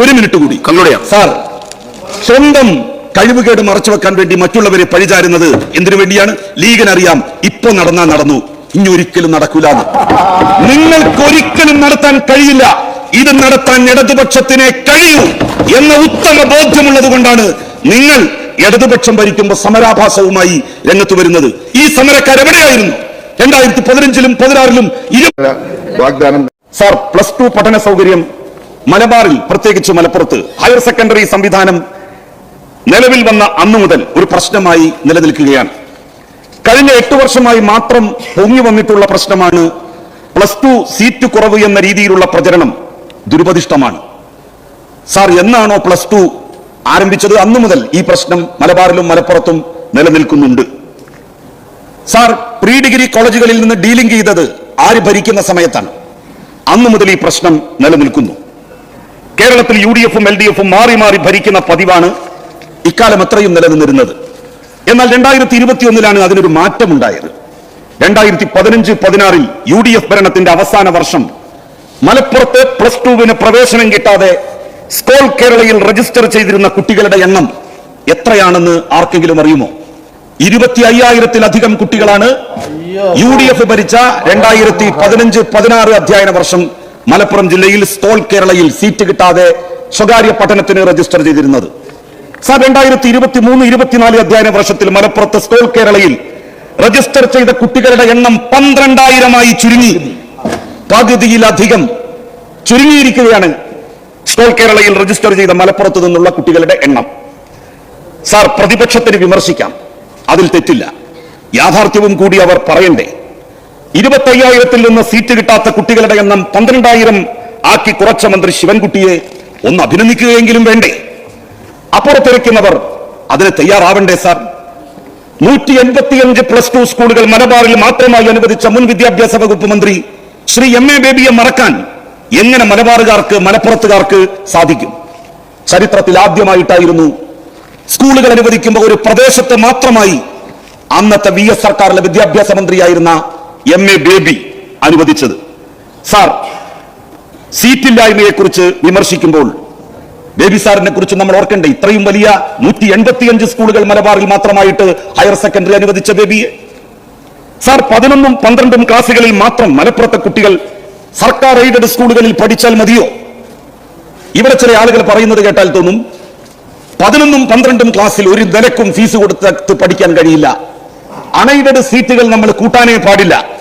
ഒരു മിനിറ്റ് കൂടി. കണ്ണുടയാം. സാർ സ്വന്തം കഴിവുകേട് മറച്ചു വെക്കാൻ വേണ്ടി മറ്റുള്ളവരെ പഴിചാരുന്നത് എന്തിനു വേണ്ടിയാണ്? ലീഗിനറിയാം ഇപ്പൊ നടന്നാ നടന്നു. ഇനി ഒരിക്കലും നടക്കൂല നിങ്ങൾക്ക് ഒരിക്കലും നടത്താൻ കഴിയില്ല. ഇത് നടത്താൻ ഇടതുപക്ഷത്തിനെ കഴിയൂ എന്ന ഉത്തമ ബോധ്യമുള്ളത് കൊണ്ടാണ് നിങ്ങൾ ഇടതുപക്ഷം ഭരിക്കുമ്പോൾ സമരാഭാസവുമായി രംഗത്ത് വരുന്നത്. ഈ സമരക്കാർ എവിടെയായിരുന്നു? രണ്ടായിരത്തി പതിനഞ്ചിലും പതിനാറിലും വാഗ്ദാനം സാർ പ്ലസ് ടു പഠന സൗകര്യം മലബാറിൽ പ്രത്യേകിച്ച് മലപ്പുറത്ത് ഹയർ സെക്കൻഡറി സംവിധാനം നിലവിൽ വന്ന അന്നു മുതൽ ഒരു പ്രശ്നമായി നിലനിൽക്കുകയാണ്. കഴിഞ്ഞ എട്ട് വർഷമായി മാത്രം പൊങ്ങി വന്നിട്ടുള്ള പ്രശ്നമാണ് പ്ലസ് ടു സീറ്റ് കുറവ് എന്ന രീതിയിലുള്ള പ്രചരണം ദുരുപദിഷ്ടമാണ്. സാർ എന്നാണോ പ്ലസ് ടു ആരംഭിച്ചത്? അന്നു മുതൽ ഈ പ്രശ്നം മലബാറിലും മലപ്പുറത്തും നിലനിൽക്കുന്നുണ്ട്. സാർ പ്രീ ഡിഗ്രി കോളേജുകളിൽ നിന്ന് ഡീലിംഗ് ചെയ്തത് ആര് ഭരിക്കുന്ന സമയത്താണ്. അന്നു മുതൽ ഈ പ്രശ്നം നിലനിൽക്കുന്നു. കേരളത്തിൽ യു ഡി എഫും എൽ ഡി എഫും മാറി മാറി ഭരിക്കുന്ന പതിവാണ് ഇക്കാലം എത്രയും നിലനിന്നിരുന്നത്. എന്നാൽ രണ്ടായിരത്തി ഇരുപത്തി ഒന്നിലാണ് അതിനൊരു മാറ്റമുണ്ടായത്. രണ്ടായിരത്തി പതിനഞ്ച് പതിനാറിൽ യു ഡി എഫ് ഭരണത്തിന്റെ അവസാന വർഷം മലപ്പുറത്ത് പ്ലസ് ടുവിന് പ്രവേശനം കിട്ടാതെ സ്കോൾ കേരളയിൽ രജിസ്റ്റർ ചെയ്തിരുന്ന കുട്ടികളുടെ എണ്ണം എത്രയാണെന്ന് ആർക്കെങ്കിലും അറിയുമോ? ഇരുപത്തി അയ്യായിരത്തിലധികം കുട്ടികളാണ് യു ഡി എഫ് ഭരിച്ച രണ്ടായിരത്തി പതിനഞ്ച് പതിനാറ് അധ്യയന വർഷം മലപ്പുറം ജില്ലയിൽ സ്കോൾ കേരളയിൽ സീറ്റ് കിട്ടാതെ സ്വകാര്യ പഠനത്തിന് രജിസ്റ്റർ ചെയ്തിരുന്നത്. സാർ രണ്ടായിരത്തി ഇരുപത്തി മൂന്ന് ഇരുപത്തിനാല് അധ്യയന വർഷത്തിൽ മലപ്പുറത്ത് സ്കോൾ കേരളയിൽ രജിസ്റ്റർ ചെയ്ത കുട്ടികളുടെ എണ്ണം പന്ത്രണ്ടായിരമായി ചുരുങ്ങി. പകുതിയിലധികം ചുരുങ്ങിയിരിക്കുകയാണ് സ്കോൾ കേരളയിൽ രജിസ്റ്റർ ചെയ്ത മലപ്പുറത്ത് നിന്നുള്ള കുട്ടികളുടെ എണ്ണം. സാർ പ്രതിപക്ഷത്തിന് വിമർശിക്കാം. അതിൽ തെറ്റില്ല. യാഥാർത്ഥ്യവും കൂടി അവർ പറയണ്ടേ? ഇരുപത്തയ്യായിരത്തിൽ നിന്ന് സീറ്റ് കിട്ടാത്ത കുട്ടികളുടെ എണ്ണം പന്ത്രണ്ടായിരം ആക്കി കുറച്ച മന്ത്രി ശിവൻകുട്ടിയെ ഒന്ന് അഭിനന്ദിക്കുകയെങ്കിലും വേണ്ടേ? അപ്പുറത്തിരിക്കുന്നവർ അതിന് തയ്യാറാവണ്ടേ സാർ? നൂറ്റി എൺപത്തിയഞ്ച് പ്ലസ് ടു സ്കൂളുകൾ മലബാറിൽ മാത്രമായി അനുവദിച്ച മുൻ വിദ്യാഭ്യാസ വകുപ്പ് മന്ത്രി ശ്രീ എം എ ബേബിയെ മറക്കാൻ എങ്ങനെ മലബാറുകാർക്ക് മലപ്പുറത്തുകാർക്ക് സാധിക്കും? ചരിത്രത്തിൽ ആദ്യമായിട്ടായിരുന്നു സ്കൂളുകൾ അനുവദിക്കുമ്പോൾ ഒരു പ്രദേശത്ത് മാത്രമായി അന്നത്തെ വി എസ് സർക്കാരിലെ വിദ്യാഭ്യാസ മന്ത്രിയായിരുന്ന എം എ ബേബി അനുവദിച്ചത്. സാർ സീറ്റില്ലായ്മയെ കുറിച്ച് വിമർശിക്കുമ്പോൾ ബേബി സാറിനെ കുറിച്ച് നമ്മൾ ഓർക്കണ്ടേ ഇത്രയും വലിയ നൂറ്റി എൺപത്തിയഞ്ച് സ്കൂളുകൾ മലബാറിൽ മാത്രമായിട്ട് ഹയർ സെക്കൻഡറി അനുവദിച്ച ബേബിയെ? സാർ പതിനൊന്നും പന്ത്രണ്ടും ക്ലാസ്സുകളിൽ മാത്രം മലപ്പുറത്തെ കുട്ടികൾ സർക്കാർ എയ്ഡഡ് സ്കൂളുകളിൽ പഠിച്ചാൽ മതിയോ? ഇവിടെ ചില ആളുകൾ പറയുന്നത് കേട്ടാൽ തോന്നും പതിനൊന്നും പന്ത്രണ്ടും ക്ലാസ്സിൽ ഒരു നിലക്കും ഫീസ് കൊടുത്ത് പഠിക്കാൻ കഴിയില്ല. അണൈഡഡ് സീറ്റുകൾ നമ്മൾ കൂട്ടാനേ പാടില്ല.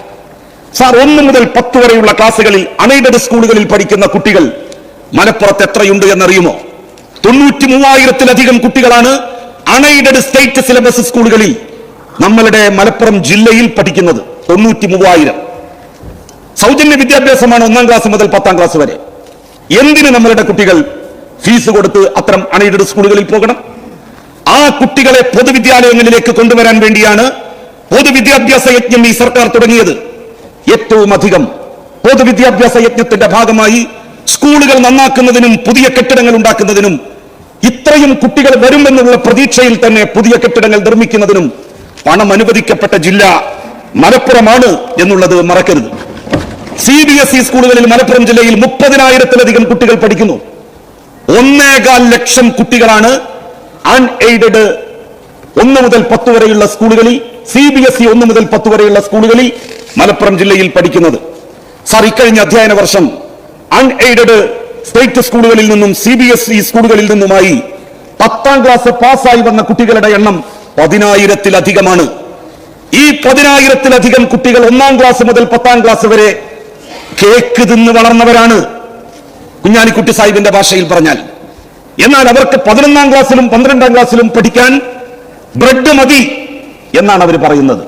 സാർ ഒന്ന് മുതൽ പത്ത് വരെയുള്ള ക്ലാസ്സുകളിൽ അണൈഡഡ് സ്കൂളുകളിൽ പഠിക്കുന്ന കുട്ടികൾ മലപ്പുറത്ത് എത്രയുണ്ട് എന്നറിയുമോ? തൊണ്ണൂറ്റി മൂവായിരത്തിലധികം കുട്ടികളാണ് അണൈഡഡ് സ്റ്റേറ്റ് സിലബസ് സ്കൂളുകളിൽ നമ്മളുടെ മലപ്പുറം ജില്ലയിൽ പഠിക്കുന്നത്. തൊണ്ണൂറ്റി മൂവായിരം സൗജന്യ വിദ്യാഭ്യാസമാണ് ഒന്നാം ക്ലാസ് മുതൽ പത്താം ക്ലാസ് വരെ. എന്തിന് നമ്മളുടെ കുട്ടികൾ ഫീസ് കൊടുത്ത് അത്തരം അണൈഡഡ് സ്കൂളുകളിൽ പോകണം? ആ കുട്ടികളെ പൊതുവിദ്യാലയങ്ങളിലേക്ക് കൊണ്ടുവരാൻ വേണ്ടിയാണ് പൊതുവിദ്യാഭ്യാസ യജ്ഞം ഈ സർക്കാർ തുടങ്ങിയത്. ഏറ്റവും അധികം പൊതുവിദ്യാഭ്യാസ യജ്ഞത്തിന്റെ ഭാഗമായി സ്കൂളുകൾ നന്നാക്കുന്നതിനും പുതിയ കെട്ടിടങ്ങൾ ഉണ്ടാക്കുന്നതിനും ഇത്രയും കുട്ടികൾ വരുമെന്നുള്ള പ്രതീക്ഷയിൽ തന്നെ പുതിയ കെട്ടിടങ്ങൾ നിർമ്മിക്കുന്നതിനും പണം അനുവദിക്കപ്പെട്ട ജില്ല മലപ്പുറമാണ് എന്നുള്ളത് മറക്കരുത്. സി ബി എസ് ഇ സ്കൂളുകളിൽ മലപ്പുറം ജില്ലയിൽ മുപ്പതിനായിരത്തിലധികം കുട്ടികൾ പഠിക്കുന്നു. ഒന്നേകാൽ ലക്ഷം കുട്ടികളാണ് അൺഎയ്ഡഡ് ഒന്ന് മുതൽ പത്ത് വരെയുള്ള സ്കൂളുകളിൽ സി ബി എസ് ഇ ഒന്ന് മുതൽ പത്ത് വരെയുള്ള സ്കൂളുകളിൽ മലപ്പുറം ജില്ലയിൽ പഠിക്കുന്നത്. സാർ ഇക്കഴിഞ്ഞ അധ്യയന വർഷം അൺഎയ്ഡഡ് സ്റ്റേറ്റ് സ്കൂളുകളിൽ നിന്നും സി ബി എസ് ഇ സ്കൂളുകളിൽ നിന്നുമായി പത്താം ക്ലാസ് പാസ്സായി വന്ന കുട്ടികളുടെ എണ്ണം പതിനായിരത്തിലധികമാണ്. ഈ പതിനായിരത്തിലധികം കുട്ടികൾ ഒന്നാം ക്ലാസ് മുതൽ പത്താം ക്ലാസ് വരെ കേക്ക് തിന്ന് വളർന്നവരാണ്. കുഞ്ഞാലിക്കുട്ടി സാഹിബിന്റെ ഭാഷയിൽ പറഞ്ഞാൽ. എന്നാൽ അവർക്ക് പതിനൊന്നാം ക്ലാസ്സിലും പന്ത്രണ്ടാം ക്ലാസ്സിലും പഠിക്കാൻ ബ്രെഡ് മതി എന്നാണ് അവർ പറയുന്നത്.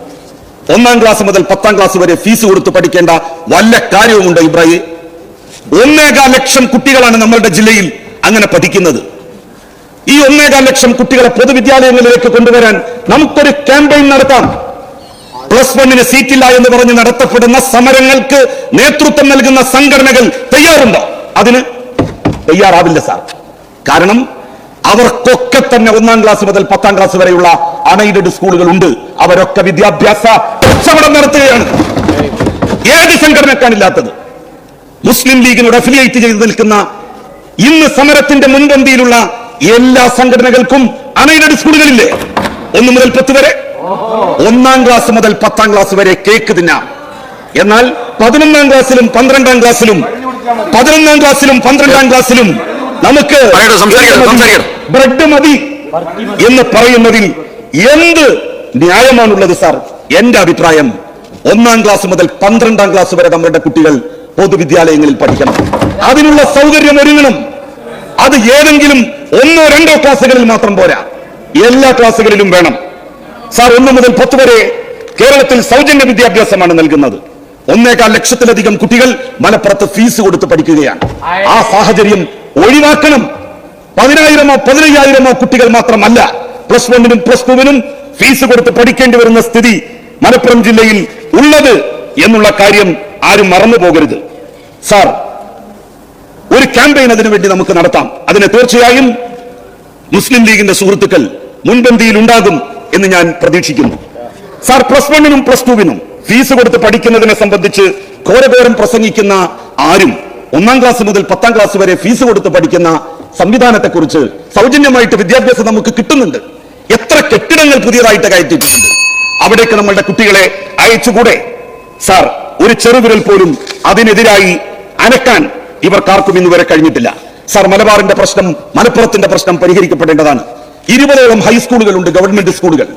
ഒന്നാം ക്ലാസ് മുതൽ പത്താം ക്ലാസ് വരെ ഫീസ് കൊടുത്ത് പഠിക്കേണ്ട വല്ല കാര്യവുമുണ്ട് ഇബ്രാഹിം? ഒന്നേകാൽ ലക്ഷം കുട്ടികളാണ് നമ്മളുടെ ജില്ലയിൽ അങ്ങനെ പഠിക്കുന്നത്. ഈ ഒന്നേകാൽ ലക്ഷം കുട്ടികളെ പൊതുവിദ്യാലയങ്ങളിലേക്ക് കൊണ്ടുവരാൻ നമുക്കൊരു ക്യാമ്പയിൻ നടത്താം. പ്ലസ് വണ്ണിന് സീറ്റില്ല എന്ന് പറഞ്ഞ് നടത്തപ്പെടുന്ന സമരങ്ങൾക്ക് നേതൃത്വം നൽകുന്ന സംഘടനകൾ തയ്യാറുണ്ടോ? അതിന് തയ്യാറാവില്ല സാർ. കാരണം അവർക്കൊക്കെ തന്നെ ഒന്നാം ക്ലാസ് മുതൽ പത്താം ക്ലാസ് വരെയുള്ള അൺഎയ്ഡഡ് സ്കൂളുകൾ ഉണ്ട് അവരൊക്കെ വിദ്യാഭ്യാസ കച്ചവടം നടത്തുകയാണ്. ഏത് സംഘടനക്കാണില്ലാത്തത് മുസ്ലിം ലീഗിനോട് അഫിലിയേറ്റ് ചെയ്ത് നിൽക്കുന്ന ഇന്ന് സമരത്തിന്റെ മുൻപന്തിയിലുള്ള എല്ലാ സംഘടനകൾക്കും അൺഎയ്ഡഡ് സ്കൂളുകളില്ലേ? ഒന്ന് മുതൽ പത്ത് വരെ. ഒന്നാം ക്ലാസ് മുതൽ പത്താം ക്ലാസ് വരെ കേക്ക് തിന്നാം. എന്നാൽ പതിനൊന്നാം ക്ലാസ്സിലും പന്ത്രണ്ടാം ക്ലാസ്സിലും പതിനൊന്നാം ക്ലാസ്സിലും പന്ത്രണ്ടാം ക്ലാസ്സിലും നമുക്ക്. ബ്രെഡ് മതി എന്ന് പറയുന്നതിൽ എന്ത് ന്യായമാണുള്ളത് സാർ? എന്റെ അഭിപ്രായം ഒന്നാം ക്ലാസ് മുതൽ പന്ത്രണ്ടാം ക്ലാസ് വരെ നമ്മളുടെ കുട്ടികൾ പൊതുവിദ്യാലയങ്ങളിൽ പഠിക്കണം. അതിനുള്ള സൗകര്യം ഒരുങ്ങണം. അത് ഏതെങ്കിലും ഒന്നോ രണ്ടോ ക്ലാസ്സുകളിൽ മാത്രം പോരാ. എല്ലാ ക്ലാസ്സുകളിലും വേണം. സാർ ഒന്ന് മുതൽ പത്ത് വരെ കേരളത്തിൽ സൗജന്യ വിദ്യാഭ്യാസമാണ് നൽകുന്നത്. ഒന്നേകാൽ ലക്ഷത്തിലധികം കുട്ടികൾ മലപ്പുറത്ത് ഫീസ് കൊടുത്ത് പഠിക്കുകയാണ്. ആ സാഹചര്യം ഒഴിവാക്കണം. പതിനായിരമോ പതിനയ്യായിരമോ കുട്ടികൾ മാത്രമല്ല പ്ലസ് വണ്ണിനും പ്ലസ് ടുവിനും ഫീസ് കൊടുത്ത് പഠിക്കേണ്ടി വരുന്ന സ്ഥിതി മലപ്പുറം ജില്ലയിൽ ഉള്ളത് എന്നുള്ള കാര്യം ആരും മറന്നു പോകരുത്. സാർ ഒരു ക്യാമ്പയിൻ അതിനു വേണ്ടി നമുക്ക് നടത്താം. അതിനെ തീർച്ചയായും മുസ്ലിം ലീഗിന്റെ സുഹൃത്തുക്കൾ മുൻപന്തിയിൽ ഉണ്ടാകും എന്ന് ഞാൻ പ്രതീക്ഷിക്കുന്നു. സാർ പ്ലസ് വണ്ണിനും പ്ലസ് ടുവിനും ഫീസ് കൊടുത്ത് പഠിക്കുന്നതിനെ സംബന്ധിച്ച് ഘോരഘോരം പ്രസംഗിക്കുന്ന ആരും ഒന്നാം ക്ലാസ് മുതൽ പത്താം ക്ലാസ് വരെ ഫീസ് കൊടുത്ത് പഠിക്കുന്ന സംവിധാനത്തെക്കുറിച്ച് സൗജന്യമായിട്ട് വിദ്യാഭ്യാസം നമുക്ക് കിട്ടുന്നുണ്ട്. എത്ര കെട്ടിടങ്ങൾ പുതിയതായിട്ട് കയറ്റിയിട്ടുണ്ട്? അവിടേക്ക് നമ്മളുടെ കുട്ടികളെ അയച്ചുകൂടെ? സാർ ഒരു ചെറുവിരൽ പോലും അതിനെതിരായി അനക്കാൻ ഇവർക്കാർക്കും ഇന്ന് വരെ കഴിഞ്ഞിട്ടില്ല. സാർ മലബാറിന്റെ പ്രശ്നം മലപ്പുറത്തിന്റെ പ്രശ്നം പരിഹരിക്കപ്പെടേണ്ടതാണ്. ഇരുപതോളം ഹൈസ്കൂളുകളുണ്ട് ഗവൺമെന്റ് സ്കൂളുകൾ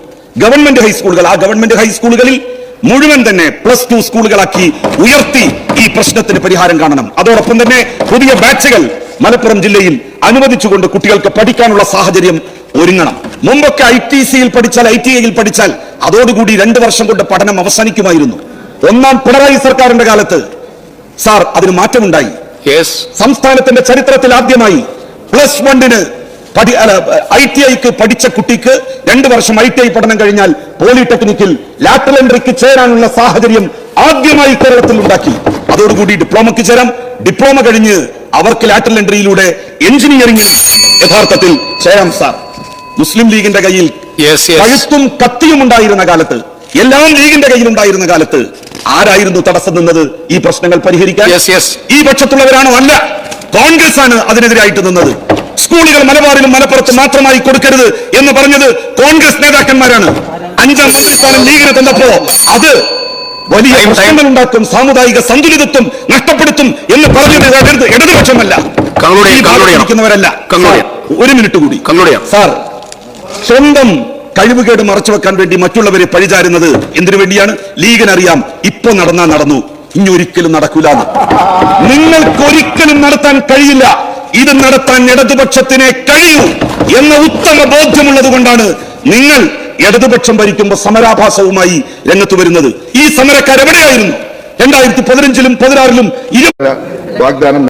ഗവൺമെന്റ് ഹൈസ്കൂളുകൾ ആ ഗവൺമെന്റ് ഹൈസ്കൂളുകളിൽ മുഴുവൻ തന്നെ പ്ലസ് ടു സ്കൂളുകളാക്കി ഉയർത്തി ഈ പ്രശ്നത്തിന് പരിഹാരം കാണണം. അതോടൊപ്പം തന്നെ പുതിയ ബാച്ചുകൾ മലപ്പുറം ജില്ലയിൽ അനുവദിച്ചുകൊണ്ട് കുട്ടികൾക്ക് പഠിക്കാനുള്ള സാഹചര്യം ഒരുങ്ങണം. മുമ്പൊക്കെ ഐ ടി സിയിൽ പഠിച്ചാൽ ഐ ടി ഐയിൽ പഠിച്ചാൽ അതോടുകൂടി രണ്ടു വർഷം കൊണ്ട് പഠനം അവസാനിക്കുമായിരുന്നു. ഒന്നാം പിണറായി സർക്കാരിന്റെ കാലത്ത് സാർ അതിന് മാറ്റമുണ്ടായി. സംസ്ഥാനത്തിന്റെ ചരിത്രത്തിൽ ആദ്യമായി പ്ലസ് വണ്ണിന് പഠി ഐ ടി ഐക്ക് പഠിച്ച കുട്ടിക്ക് രണ്ട് വർഷം ഐ ടി ഐ പഠനം കഴിഞ്ഞാൽ പോളിടെക്നിക്കിൽ ലാറ്ററൽ എൻട്രിക്ക് ചേരാനുള്ള സാഹചര്യം ആദ്യമായി കേരളത്തിൽ ഉണ്ടാക്കി. അതോടുകൂടി ഡിപ്ലോമയ്ക്ക് ചേരാം. ഡിപ്ലോമ കഴിഞ്ഞ് അവർക്ക് ലാറ്ററൽ എൻട്രിയിലൂടെ എഞ്ചിനീയറിംഗിൽ യഥാർത്ഥത്തിൽ ചേരാം സാർ. മുസ്ലിം ലീഗിന്റെ കയ്യിൽ കഴുത്തും കത്തിയും ഉണ്ടായിരുന്ന കാലത്ത് എല്ലാം ലീഗിന്റെ കയ്യിൽ ഉണ്ടായിരുന്ന കാലത്ത് ആരായിരുന്നു തടസ്സം നിന്നത്? ഈ പ്രശ്നങ്ങൾ പരിഹരിക്കാൻ ഈ പക്ഷത്തുള്ളവരാണോ? അല്ല. കോൺഗ്രസ് ആണ് അതിനെതിരായിട്ട് നിന്നത്. സ്കൂളുകൾ മലബാറിലും മലപ്പുറത്ത് മാത്രമായി കൊടുക്കരുത് എന്ന് പറഞ്ഞത് കോൺഗ്രസ് നേതാക്കന്മാരാണ്. അഞ്ചാം മന്ത്രിസ്ഥാനം ലീഗിന് തന്നപ്പോ അത് വലിയ. പ്രശ്നങ്ങൾ ഉണ്ടാക്കും സാമുദായിക സന്തുലിതത്വം നഷ്ടപ്പെടുത്തും എന്ന് പറഞ്ഞത് ഇടത് ഇടതുപക്ഷമല്ല. ഒരു മിനിറ്റ് കൂടി. സാർ സ്വന്തം കഴിവുകേട് മറച്ചു വെക്കാൻ വേണ്ടി മറ്റുള്ളവരെ പഴിചാരുന്നത് എന്തിനു വേണ്ടിയാണ്? ലീഗിനറിയാം. ഇപ്പൊ നടന്നാ നടന്നു. ഇനി ഒരിക്കലും നടക്കൂല നിങ്ങൾക്ക് ഒരിക്കലും നടത്താൻ കഴിയില്ല. ഇത് നടത്താൻ ഇടതുപക്ഷത്തിനെ കഴിയൂ എന്ന ഉത്തമ ബോധ്യമുള്ളത് കൊണ്ടാണ് നിങ്ങൾ ഇടതുപക്ഷം ഭരിക്കുമ്പോൾ സമരാഭാസവുമായി രംഗത്ത് വരുന്നത്. ഈ സമരക്കാരെവിടെയായിരുന്നു? രണ്ടായിരത്തി പതിനഞ്ചിലും പതിനാറിലും വാഗ്ദാനം